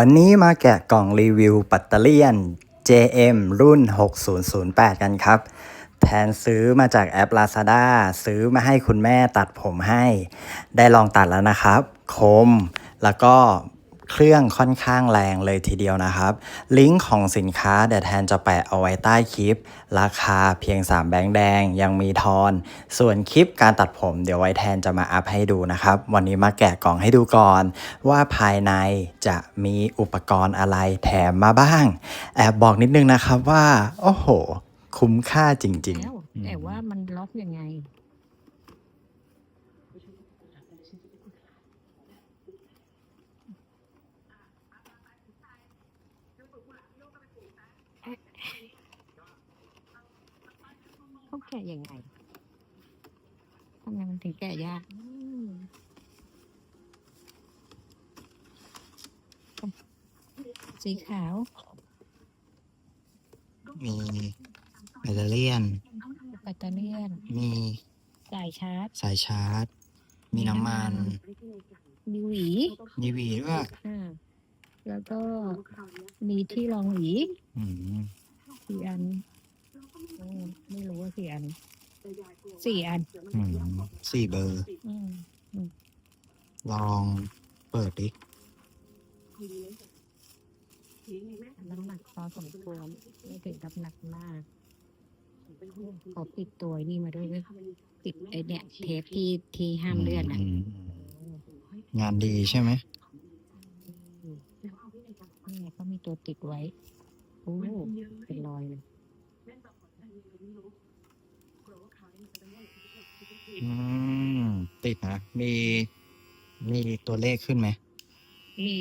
วันนี้มาแกะกล่องรีวิวปัตเตอร์เลียน JM รุ่น 6008 กันครับแทนซื้อมาจากแอป Lazada ซื้อมาให้คุณแม่ตัดผมให้ ได้ลองตัดแล้วนะครับ คม แล้วก็ เครื่องค่อนข้างแรงเลยทีเดียวนะครับ ลิงก์ของสินค้าเดี๋ยวแทนจะแปะเอาไว้ใต้คลิป ราคาเพียง 3 แบงค์แดงยังมีทอน ส่วนคลิปการตัดผมเดี๋ยวไว้แทนจะมาอัพให้ดูนะครับ วันนี้มาแกะกล่องให้ดูก่อน ว่าภายในจะมีอุปกรณ์อะไรแถมมาบ้าง แอบบอกนิดนึงนะครับว่า โอ้โห คุ้มค่าจริงแล้วแต่ว่ามันล็อกยังไง เขาแกะยังไงทำไมมันถึงแกะยากอืมสีขาวมีแบตเตอเลียน แบตเตอเรี่ยน มีสายชาร์จ สายชาร์จ มีน้ำมัน มีหวี มีหวีด้วยอ่า แล้วก็มีที่รองหวีอืมสี่อันอืมไม่รู้ว่าสี่อันสี่อัน อืมสี่เบอร์ อืมลองเปิดดิน้ำหนักพอสมควรไม่ถึงกับหนักมากขอติดตัวนี่มาด้วยด้วยติดไอเนี่ย เทปที่ที่ห้ามเลื่อนอะมงานดีใช่ไหมนี่ไงเขา มีตัวติดไว้ โอ้เป็นรอยเลยอืมติดนะ มี มีตัวเลขขึ้นไหม มี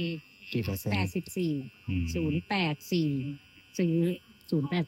กี่เปอร์เซ็นแปดต์สิบสี่อืม ศูนย์แปดสี่ซื้อศูนย์แปด